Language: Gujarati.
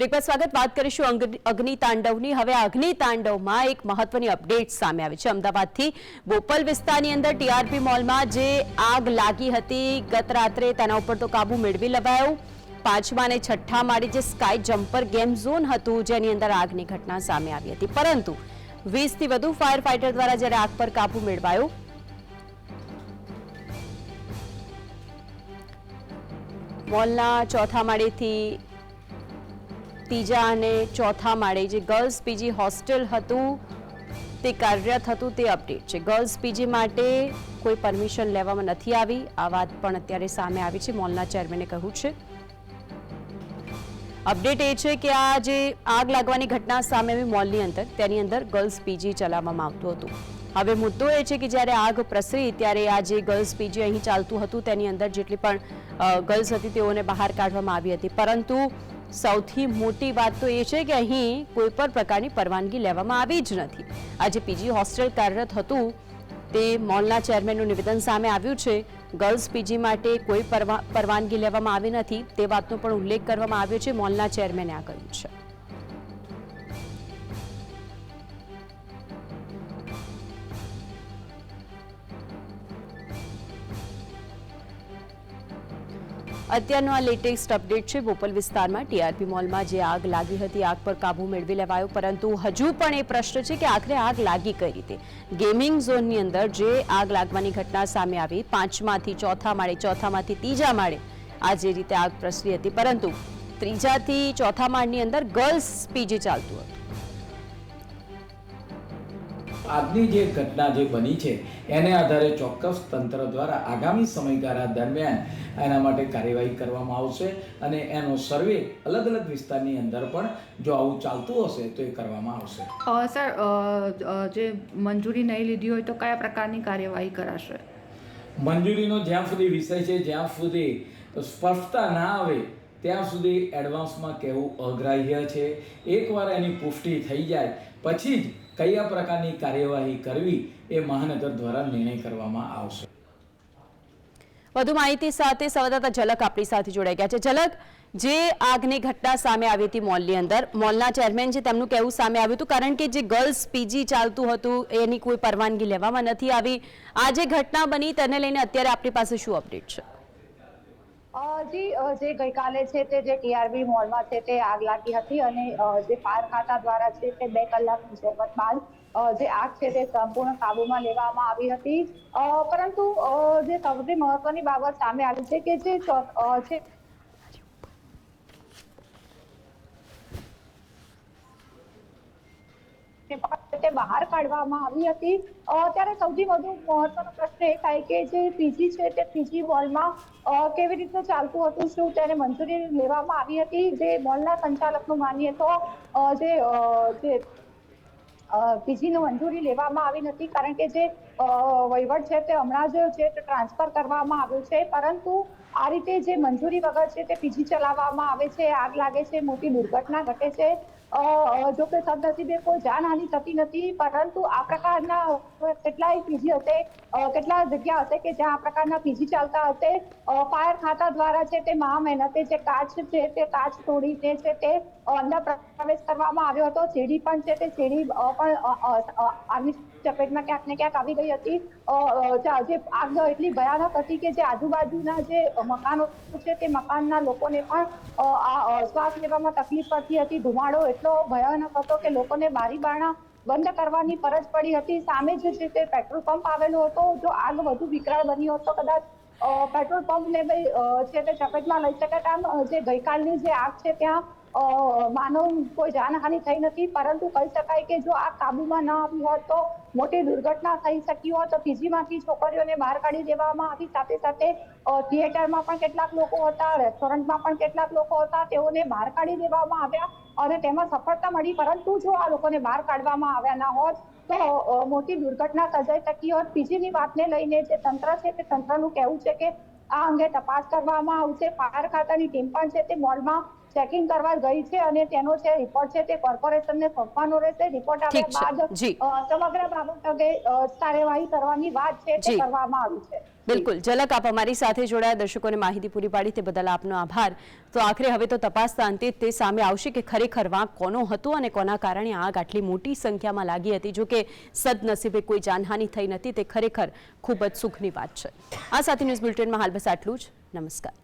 બ્રેકમાં સ્વાગત. વાત કરીશું અગ્નિ અગ્નિતાંડવની હવે અગ્નિ તાંડવમાં એક મહત્વની અપડેટ સામે આવી છે. અમદાવાદથી બોપલ વિસ્તારની અંદર ટીઆરપી મોલમાં જે આગ લાગી હતી, ગત રાત્રે તેના ઉપર તો કાબુ મેળવી લેવાયો. પાંચમા અને છઠ્ઠા માળે જે સ્કાય જમ્પર ગેમ ઝોન હતું, જેની અંદર આગની ઘટના સામે આવી હતી. પરંતુ વીસથી વધુ ફાયર ફાઇટર દ્વારા જ્યારે આગ પર કાબુ મેળવાયો, મોલના ચોથા માળેથી ત્રીજા અને ચોથા માળે જે ગર્લ્સ પીજી હોસ્ટેલ હતું, તે કાર્યરત હતું, તે અપડેટ છે. ગર્લ્સ પીજી માટે કોઈ પરમિશન લેવામાં નથી આવી. આ વાત પણ અત્યારે સામે આવી છે. મોલના ચેરમેને કહ્યું છે. અપડેટ એ છે કે આ જે આગ લાગવાની ઘટના સામે આવી મોલની અંદર, તેની અંદર ગર્લ્સ પીજી ચલાવવામાં આવતું હતું. હવે મુદ્દો એ છે કે જ્યારે આગ પ્રસરી, ત્યારે આ જે ગર્લ્સ પીજી અહીં ચાલતું હતું, તેની અંદર જેટલી પણ ગર્લ્સ હતી, તેઓને બહાર કાઢવામાં આવી હતી. પરંતુ સૌથી મોટી વાત તો એ છે કે અહીં કોઈ પણ પ્રકારની પરવાનગી લેવામાં આવી જ નથી. આજે પીજી હોસ્ટેલ કાર્યરત હતું. તે મોલના ચેરમેનનું નિવેદન સામે આવ્યું છે. ગર્લ્સ પીજી માટે કોઈ પરવાનગી લેવામાં આવી નથી. તે વાતનો પણ ઉલ્લેખ કરવામાં આવ્યો છે. મોલના ચેરમેને આ કહ્યું છે. અત્યારનો આ લેટેસ્ટ અપડેટ છે, બોપલ વિસ્તારમાં ટીઆરપી મોલમાં જે આગ લાગી હતી, આગ પર કાબુ મેળવી લેવાયો, પરંતુ હજુ પણ એ પ્રશ્ન છે કે આખરે આગ લાગી કઈ રીતે? ગેમિંગ ઝોનની અંદર જે આગ લાગવાની ઘટના સામે આવી, પાંચમાંથી ચોથા માળે, ચોથામાંથી ત્રીજા માળે આ જે રીતે આગ પ્રસરી હતી, પરંતુ ત્રીજાથી ચોથા માળની અંદર ગર્લ્સ પીજી ચાલતું હતું. આજની જે ઘટના જે બની છે એને આધારે ચોક્કસ તંત્ર દ્વારા આગામી સમયગાળા દરમિયાન એના માટે કાર્યવાહી કરવામાં આવશે અને એનો સર્વે અલગ અલગ વિસ્તારની અંદર પણ જો આવું ચાલતું હશે તો એ કરવામાં આવશે. સર જે મંજૂરી નહીં લીધી હોય તો કયા પ્રકારની કાર્યવાહી કરાશે? મંજૂરીનો જ્યાં સુધી વિષય છે જ્યાં સુધી સ્પષ્ટતા ના આવે ત્યાં સુધી એડવાન્સમાં કહેવું અગ્રાહ્ય છે. એકવાર એની પુષ્ટિ થઈ જાય, પછી જ કયા પ્રકારની કાર્યવાહી કરવી એ મહાનગર દ્વારા નિર્ણય કરવામાં આવશે. વધુ માહિતી સાથે સંવાદદાતા ઝલક આપણી સાથે જોડાઈ ગયા છે. ઝલક, જે આગની ઘટના સામે આવી હતી મોલની અંદર, મોલના ચેરમેન છે તેમનું કહેવું સામે આવ્યું હતું, કારણ કે જે ગર્લ્સ પીજી ચાલતું હતું, એની કોઈ પરવાનગી લેવામાં નથી આવી. આ જે ઘટના બની, તેને લઈને અત્યારે આપણી પાસે શું અપડેટ છે? જી જે ગઈકાલે છે તે જે ટીઆરબી મોલમાં છે તે આગ લાગી હતી અને જે ફાયર ખાતા દ્વારા છે તે બે કલાકની જહેમત બાદ જે આગ છે તે સંપૂર્ણ કાબૂમાં લેવામાં આવી હતી. પરંતુ જે સૌથી મહત્વની બાબત સામે આવી છે કે જે છે છે તે બહાર કાઢવામાં આવી હતી. ત્યારે સૌથી વધુ મહત્વનો પ્રશ્ન એ થાય કે જે પીજી છે તે પીજી મોલમાં કેવી રીતે ચાલતું હતું, શું તેને મંજૂરી લેવામાં આવી હતી? જે મોલના સંચાલકનું માનીએ તો જે પીજીની મંજૂરી લેવામાં આવી નથી કારણ કે જે વહીવટ છે તે હમણાં જ તે ટ્રાન્સફર કરવામાં આવ્યું છે. પરંતુ આ રીતે જે મંજૂરી વગર છે તે પીજી ચલાવવામાં આવે છે, આગ લાગે છે, મોટી દુર્ઘટના ઘટે છે. જો કે સદનસીબે કોઈ જાનહાનિ થતી નથી, પરંતુ આ પ્રકારના કેટલાય પીજી હશે કેટલા જગ્યા હશે કે જ્યાં આ પ્રકારના પીજી ચાલતા હશે ફાયર ખાતા દ્વારા છે તે મહા મહેનતે જે કાચ છે તે કાચ તોડીને છે તે અંદર પ્રવેશ કરવામાં આવ્યો હતો. સીડી પણ છે તે સીડી પણ આગની ચપેટમાં ક્યાંક ને ક્યાંક આવી ગઈ હતી. જે આગ એટલી ભયાનક હતી કે જે આજુબાજુના જે મકાનો છે તે મકાનના લોકોને પણ આ શ્વાસ લેવામાં તકલીફ પડતી હતી. ધુમાડો એટલો ભયાનક હતો કે લોકોને બારી બારણા બંધ કરવાની ફરજ પડી હતી. સામે જ છે તે પેટ્રોલ પંપ આવેલો હતો જો આગ વધુ વિકરાળ બન્યો હતો કદાચ પેટ્રોલ પંપને છે તે ચપેટમાં લઈ શકાય. અ, જે ગઈકાલની જે આગ છે ત્યાં માનવ કોઈ જાનહાનિ થઈ નથી, પરંતુ કહી શકાય કે જો આ કાબુમાં ન આવી હોત તો મોટી દુર્ઘટના થઈ શકી હોત. પીજીમાંથી છોકરીઓને બહાર કાઢી દેવામાં આવી. સાથે સાથે થિયેટરમાં પણ કેટલાક લોકો હતા રેસ્ટોરન્ટમાં પણ કેટલાક લોકો હતા. તેઓને બહાર કાઢી દેવામાં આવ્યા અને તેમાં સફળતા મળી. પરંતુ જો આ લોકોને બહાર કાઢવામાં આવ્યા ના હોત તો મોટી દુર્ઘટના સર્જાઈ શકી હોત. પીજીની વાતને લઈને જે તંત્ર છે તે તંત્રનું કહેવું છે કે આ અંગે તપાસ કરવામાં આવશે. ફાયર ખાતાની ટીમ પણ છે તે મોલમાં ચેકિંગ કરવા ગઈ છે અને તેનો જે રિપોર્ટ છે તે કોર્પોરેશનને સોંપવાનો રહેશે. રિપોર્ટ આવ્યા બાદ સમગ્ર બાબત અંગે કાર્યવાહી કરવાની વાત છે તે કરવામાં આવી છે. બિલકુલ. ઝલક આપ અમારી સાથે જોડાયા. દર્શકોને માહિતી પૂરી પાડી તે બદલ આપનો આભાર. તો આખરે હવે તો તપાસના અંતે તે સામે આવશે કે ખરેખર વાંક કોનો હતો અને કોના કારણે આગ આટલી મોટી સંખ્યામાં લાગી હતી? જો કે સદનસીબે કોઈ જાનહાનિ થઈ નથી તે ખરેખર ખૂબ જ સુખની વાત છે. આ સાથે ન્યૂઝ બુલેટિનમાં હાલ બસ આટલું જ. નમસ્કાર.